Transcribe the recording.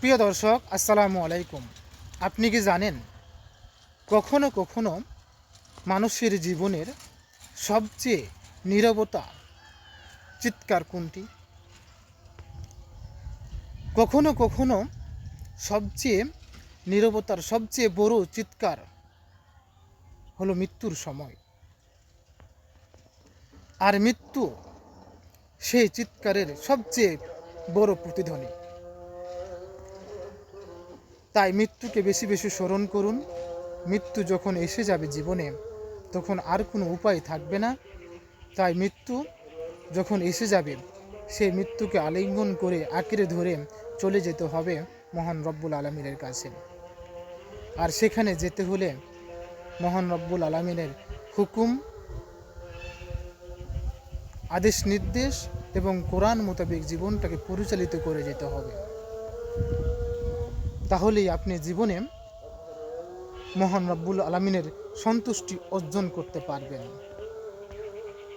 প্রিয় দর্শক, আসসালামু আলাইকুম। আপনি কি জানেন, কখনো কখনো মানুষের জীবনের সবচেয়ে নীরবতা চিৎকার কোনটি? কখনো কখনো সবচেয়ে নীরবতার সবচেয়ে বড় চিৎকার হলো মৃত্যুর সময়। আর মৃত্যু সেই চিৎকারের সবচেয়ে বড় প্রতিধ্বনি। তাই মৃত্যুকে বেশি বেশি স্মরণ করুন। মৃত্যু যখন এসে যাবে জীবনে, তখন আর কোনো উপায় থাকবে না। তাই মৃত্যু যখন এসে যাবে সেই মৃত্যুকে আলিঙ্গন করে আঁকড়ে ধরে চলে যেতে হবে মহান রব্বুল আলমিনের কাছে। আর সেখানে যেতে হলে মহান রব্বুল আলমিনের হুকুম, আদেশ নির্দেশ এবং কোরআন মোতাবেক জীবনটাকে পরিচালিত করে যেতে হবে। তাহলেই আপনি জীবনে মহান রব্বুল আলমিনের সন্তুষ্টি অর্জন করতে পারবেন।